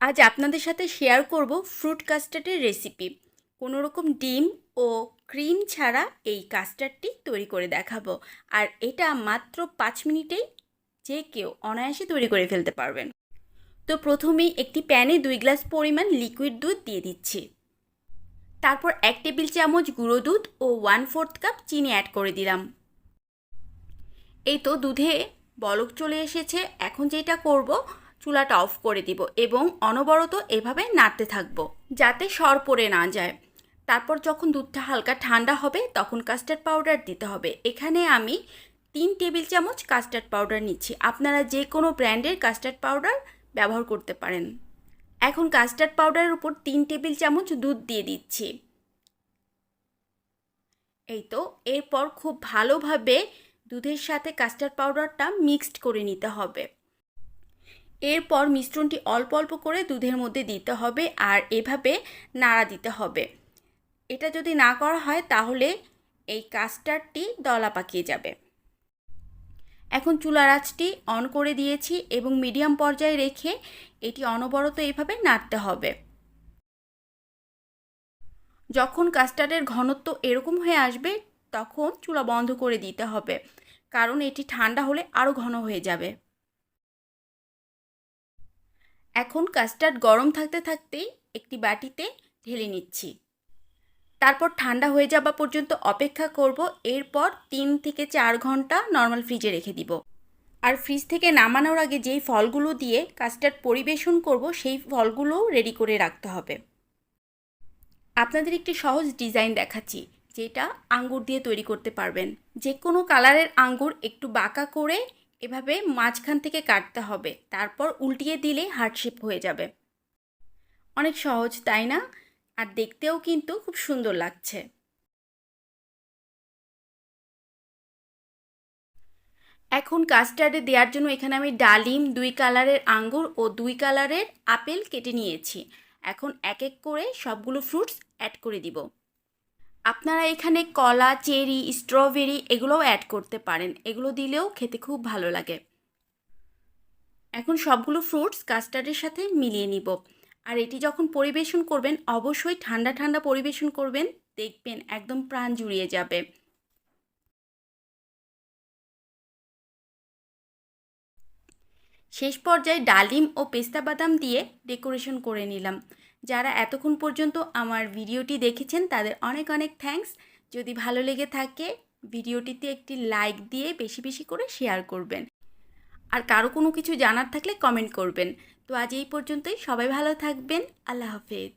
আজ আপনাদের সাথে শেয়ার করব ফ্রুট কাস্টার্ডের রেসিপি কোনো রকম ডিম ও ক্রিম ছাড়া এই কাস্টার্ডটি তৈরি করে দেখাবো। আর এটা মাত্র পাঁচ মিনিটেই যে কেউ অনায়াসে তৈরি করে ফেলতে পারবেন। তো প্রথমেই একটি প্যানে দুই গ্লাস পরিমাণ লিকুইড দুধ দিয়ে দিচ্ছি। তারপর এক টেবিল চামচ গুঁড়ো দুধ ও ওয়ান ফোর্থ কাপ চিনি অ্যাড করে দিলাম। এই তো দুধে বলক চলে এসেছে। এখন যেটা করব চুলাটা অফ করে দিব এবং অনবরত এভাবে নাড়তে থাকব, যাতে সর পড়ে না যায়। তারপর যখন দুধটা হালকা ঠান্ডা হবে, তখন কাস্টার্ড পাউডার দিতে হবে। এখানে আমি তিন টেবিল চামচ কাস্টার্ড পাউডার নিচ্ছি। আপনারা যে কোনো ব্র্যান্ডের কাস্টার্ড পাউডার ব্যবহার করতে পারেন। এখন কাস্টার্ড পাউডারের উপর তিন টেবিল চামচ দুধ দিয়ে দিচ্ছি। এই তো, এরপর খুব ভালোভাবে দুধের সাথে কাস্টার্ড পাউডারটা মিক্সড করে নিতে হবে। এরপর মিশ্রণটি অল্প অল্প করে দুধের মধ্যে দিতে হবে আর এভাবে নাড়া দিতে হবে। এটা যদি না করা হয় তাহলে এই কাস্টার্ডটি দলা পাকিয়ে যাবে। এখন চুলার আঁচটি অন করে দিয়েছি এবং মিডিয়াম পর্যায়ে রেখে এটি অনবরত এভাবে নাড়তে হবে। যখন কাস্টার্ডের ঘনত্ব এরকম হয়ে আসবে তখন চুলা বন্ধ করে দিতে হবে, কারণ এটি ঠান্ডা হলে আরও ঘন হয়ে যাবে। এখন কাস্টার্ড গরম থাকতে থাকতেই একটি বাটিতে ঢেলে নিচ্ছি। তারপর ঠান্ডা হয়ে যাওয়া পর্যন্ত অপেক্ষা করব। এরপর তিন থেকে চার ঘণ্টা নর্মাল ফ্রিজে রেখে দিব। আর ফ্রিজ থেকে নামানোর আগে যেই ফলগুলো দিয়ে কাস্টার্ড পরিবেশন করব, সেই ফলগুলোও রেডি করে রাখতে হবে। আপনাদের একটি সহজ ডিজাইন দেখাচ্ছি, যেটা আঙ্গুর দিয়ে তৈরি করতে পারবেন। যে কোনো কালারের আঙ্গুর একটু বাঁকা করে এভাবে মাঝখান থেকে কাটতে হবে। তারপর উল্টিয়ে দিলে হার্ট শেপ হয়ে যাবে। অনেক সহজ, তাই না? আর দেখতেও কিন্তু খুব সুন্দর লাগছে। এখন কাস্টার্ডে দেওয়ার জন্য এখানে আমি ডালিম, দুই কালারের আঙ্গুর ও দুই কালারের আপেল কেটে নিয়েছি। এখন এক এক করে সবগুলো ফ্রুটস অ্যাড করে দিব। আপনারা এখানে কলা, চেরি, স্ট্রবেরি এগুলোও অ্যাড করতে পারেন। এগুলো দিলেও খেতে খুব ভালো লাগে। এখন সবগুলো ফ্রুটস কাস্টার্ডের সাথে মিলিয়ে নিব। আর এটি যখন পরিবেশন করবেন, অবশ্যই ঠান্ডা ঠান্ডা পরিবেশন করবেন। দেখবেন একদম প্রাণ জুড়িয়ে যাবে। শেষ পর্যায়ে ডালিম ও পেস্তা বাদাম দিয়ে ডেকোরেশন করে নিলাম। যারা এতক্ষণ পর্যন্ত আমার ভিডিওটি দেখেছেন, তাদের অনেক অনেক থ্যাংকস যদি ভালো লেগে থাকে, ভিডিওটিতে একটি লাইক দিয়ে বেশি বেশি করে শেয়ার করবেন। আর কারও কোনো কিছু জানার থাকলে কমেন্ট করবেন। তো আজ এই পর্যন্তই। সবাই ভালো থাকবেন। আল্লাহ হাফেজ।